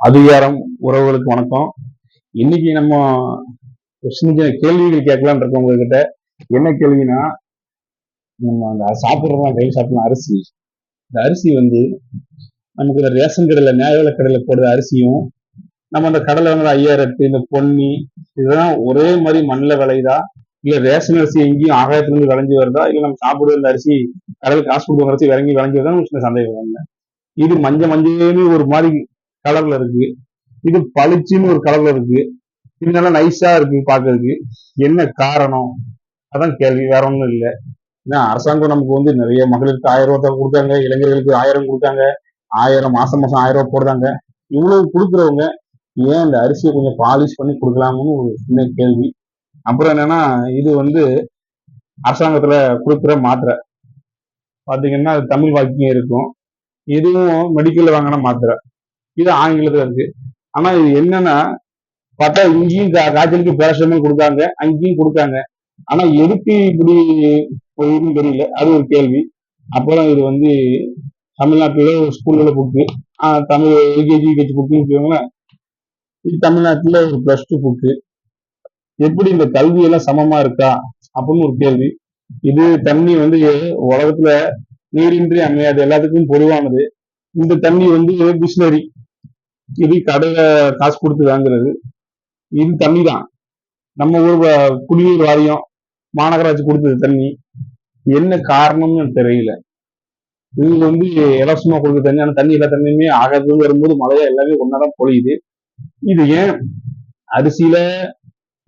அதிகாரம் உறவுகளுக்கு வணக்கம். இன்னைக்கு நம்ம சின்ன சின்ன கேள்விகள் கேட்கலாம்னு இருக்கோம் உங்ககிட்ட. என்ன கேள்வினா நம்ம அந்த சாப்பிட்றோம் கையில் சாப்பிடலாம் அரிசி. இந்த அரிசி வந்து நமக்கு இந்த ரேஷன் கடையில் நியாய கடையில் போடுற அரிசியும் நம்ம அந்த கடலை வாங்குற ஐயாயிரம் எட்டு இந்த பொன்னி இதெல்லாம் ஒரே மாதிரி மண்ணில் விளையுதா? இல்ல ரேஷன் அரிசி எங்கேயும் ஆகாயத்துலேருந்து விளைஞ்சு வருதா? இல்லை நம்ம சாப்பிடுற இந்த அரிசி கடலுக்கு காசு கொடுக்குற அரிசி விளங்கி விளைஞ்சி வருதா சின்ன சந்தேகம். வாங்க இது மஞ்சள் மஞ்சள்னு ஒரு மாதிரி கலர்ல இருக்கு. இது பளிச்சுன்னு ஒரு கலர்ல இருக்கு. இது நல்லா நைஸா இருக்கு பாக்குறதுக்கு. என்ன காரணம்? அதான் கேள்வி வேற ஒன்றும் இல்லை. ஏன்னா அரசாங்கம் நமக்கு வந்து நிறைய மகளிருக்கு ஆயிரம் ரூபாய் கொடுத்தாங்க இளைஞர்களுக்கு ஆயிரம் கொடுத்தாங்க ஆயிரம் மாசம் மாசம் ஆயிரம் ரூபாய் போடுறாங்க. இவ்வளவு கொடுக்குறவங்க ஏன் இந்த அரிசியை கொஞ்சம் பாலிஷ் பண்ணி கொடுக்கலாம்னு ஒரு சின்ன கேள்வி. அப்புறம் என்னன்னா இது வந்து அரசாங்கத்துல கொடுக்குற மாத்திரை. பாத்தீங்கன்னா தமிழ் வாக்கியம் இருக்கும். இதுவும் மெடிக்கல்ல வாங்கின மாத்திரை. இது ஆங்கிலத்துல இருக்கு. ஆனா இது என்னன்னா பார்த்தா இங்கேயும் காய்ச்சலுக்கு பேரசிட்டமால் கொடுத்தாங்க அங்கேயும் கொடுத்தாங்க ஆனா எதுக்கு இப்படி போகுதுன்னு தெரியல. அது ஒரு கேள்வி. அப்புறம் இது வந்து தமிழ்நாட்டுல ஒரு ஸ்கூல்ல புக்கு தமிழ் எல்கேஜி யூகேஜி புக்குன்னு வச்சுக்கோங்களேன். இது தமிழ்நாட்டுல ஒரு ப்ளஸ் டூ புக்கு எப்படி இந்த கல்வி எல்லாம் சமமா இருக்கா? அப்படின்னு ஒரு கேள்வி. இது தண்ணி வந்து உலகத்துல நீரின்றி அமையாது. எல்லாத்துக்கும் பொதுவானது. இந்த தண்ணி வந்து பிஸ்லரி இது கடையில காசு கொடுத்து வாங்குறது. இது தண்ணி தான் நம்ம ஊர் குடிநீர் வாரியம் மாநகராட்சி கொடுத்தது தண்ணி. என்ன காரணம்னு தெரியல. இவங்க வந்து இலவசமா கொடுக்குற தண்ணி. ஆனால் தண்ணி எல்லா தண்ணியுமே ஆகிறது வரும்போது மழையா எல்லாமே ஒன்னாதான் பொழியுது. இது ஏன்? அரிசியில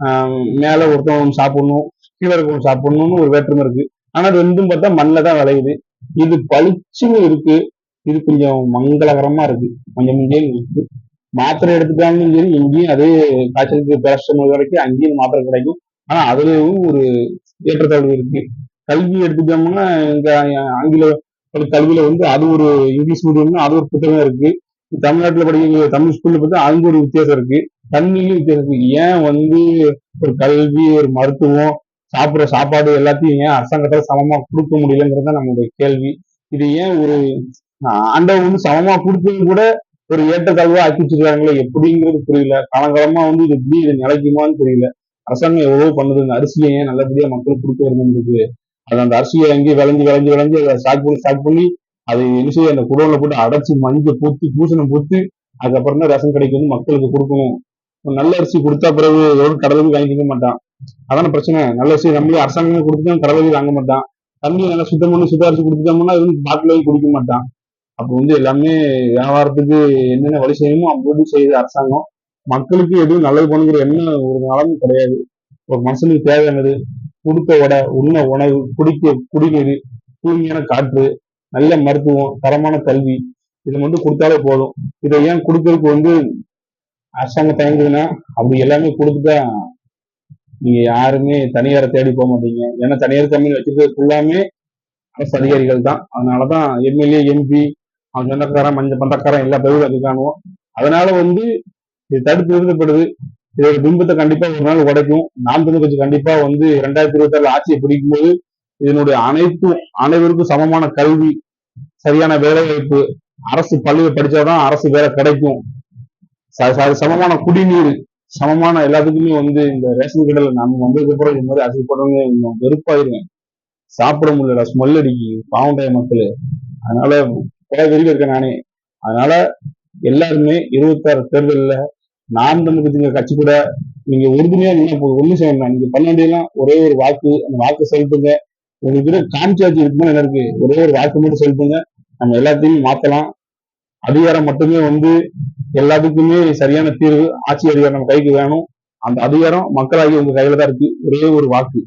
ஆஹ், மேல ஒருத்தவங்க சாப்பிடணும் கீழே இருக்கவங்க சாப்பிடணும்னு ஒரு வேற்றுமை இருக்கு. ஆனா ரெண்டும் பார்த்தா மண்ணில தான் விளையுது. இது பளிச்சுன்னு இருக்கு. இது கொஞ்சம் மங்களகரமா இருக்கு. கொஞ்சம் கொஞ்சம் இருக்கு. மாத்திரை எடுத்துட்டாலும் சரி எங்கேயும் அதே காய்ச்சலுக்கு பேரஸ்டமல் கிடைக்கும் அங்கேயும் மாத்திரை கிடைக்கும். ஆனா அதுலயும் ஒரு ஏற்றத்தாழ்வு இருக்கு. கல்வி எடுத்துட்டோம்னா இங்க ஆங்கில கல்வியில வந்து அது ஒரு இங்கிலீஷ் மீடியம்னா அது ஒரு புத்தகம் இருக்கு. தமிழ்நாட்டுல படிக்கிற தமிழ் ஸ்கூல்ல பார்த்தா அங்க ஒரு வித்தியாசம் இருக்கு. தண்ணியும் வித்தியாசம் இருக்கு. ஏன் வந்து ஒரு கல்வி ஒரு மருத்துவம் சாப்பிடுற சாப்பாடு எல்லாத்தையும் ஏன் அரசாங்கத்தால சமமா கொடுக்க முடியலங்கிறது தான் நம்மளுடைய கேள்வி. இது ஏன் ஒரு ஆண்டவன் வந்து சமமா கொடுத்தது கூட ஒரு ஏற்றத்தாழ்வா ஆக்கி வச்சிருக்காங்களே எப்படிங்கிறது புரியல. காலங்காலமா வந்து இது எப்படி இது நிலைக்குமான்னு தெரியல அரசாங்கம் எவ்வளவு பண்ணுது. இந்த அரிசியை ஏன் நல்லபடியா மக்களுக்கு கொடுக்க வரணுங்கிறது அது அந்த அரிசியை அங்கேயே விளைஞ்சு விளைஞ்சு விளைஞ்சு அதை ஸ்டாக் பண்ணி ஸ்டாக் பண்ணி அது என்ன செய்ய அந்த குடோன்ல போட்டு அடைச்சி மஞ்சள் பூத்து பூசணம் பூத்து அதுக்கப்புறம் தான் ரேஷன் கடைக்கு வந்து மக்களுக்கு கொடுக்கணும். நல்ல அரிசி கொடுத்தா பிறகு எவ்வளவு கடலுக்கு வாங்கிக்க மாட்டான். அதான பிரச்சனை. நல்ல அரிசி நம்மளே அரசாங்கமே கொடுத்துட்டா கடலுக்கு வாங்க மாட்டான். தண்ணி நல்லா சுத்தம் பண்ணி சுத்த அரிசி கொடுத்துட்டோம்னா அது வந்து பாட்டில் வாங்கி குடிக்க மாட்டான். அப்போ வந்து எல்லாமே வியாபாரத்துக்கு என்னென்ன வழி செய்யணுமோ அப்படி செய்யுது அரசாங்கம். மக்களுக்கு எதுவும் நல்லது பண்ணுங்கிற என்ன ஒரு நலமும் கிடையாது. ஒரு மனுஷனுக்கு தேவையானது கொடுத்த உடை உண்ண உணவு குடிக்க குடிநீர் தூய்மையான காற்று நல்ல மருத்துவம் தரமான கல்வி இதை மட்டும் கொடுத்தாலே போதும். இதை ஏன் கொடுக்கறதுக்கு வந்து அரசாங்கம் தயங்குதுன்னா அப்படி எல்லாமே கொடுத்துட்டா நீங்க யாருமே தனியாரை தேடி போக மாட்டீங்க. ஏன்னா தனியார் கம்பெனி வச்சிருக்கிறது ஃபுல்லாமே அரசு அதிகாரிகள் தான். அதனாலதான் எம்எல்ஏ எம்பி அவன் சொந்தக்காரன் மஞ்ச பந்தக்காரன் எல்லா பயிரும் அது காணுவோம் அதனால வந்து இது தடுத்து நிறுத்தப்படுது. இதோட பிம்பத்தை கண்டிப்பா ஒரு நாள் உடைக்கும். நாம் தமிழ் கட்சி கண்டிப்பா வந்து ரெண்டாயிரத்தி இருபத்தி ஆறுல ஆட்சியை பிடிக்கும் போது இதனுடைய அனைத்து அனைவருக்கும் சமமான கல்வி சரியான வேலை வாய்ப்பு அரசு பள்ளியில் படிச்சாதான் அரசு வேலை கிடைக்கும். சமமான குடிநீர் சமமான எல்லாத்துக்குமே வந்து இந்த ரேஷன் கடையில நம்ம வந்ததுக்கு அப்புறம் இந்த மாதிரி அரசு போடுறவங்க இன்னும் வெறுப்பாயிருங்க சாப்பிட முடியல ஸ்மெல் அடிக்கு பாவண்டைய மக்கள். அதனால கொலை வெறியில இருக்கேன் நானே. அதனால எல்லாருமே இருபத்தாறு தேர்தலில் நாம் தமிழ் கட்சிங்க கட்சி கூட நீங்க உறுதுணையா நீங்க ஒண்ணு செய்யணும் நீங்க பண்ண வேண்டியதெல்லாம் ஒரே ஒரு வாக்கு அந்த வாக்கு செலுத்துங்க. உங்களுக்கு கான்சாட்சி இருக்குமா என்ன இருக்கு? ஒரே ஒரு வாக்கு மட்டும் செலுத்துங்க. நம்ம எல்லாத்தையும் மாத்தலாம். அதிகாரம் மட்டுமே வந்து எல்லாத்துக்குமே சரியான தீர்வு ஆட்சி அதிகாரம் நம்ம கைக்கு வேணும். அந்த அதிகாரம் மக்களாகி உங்க கையில தான் இருக்கு. ஒரே ஒரு வாக்கு.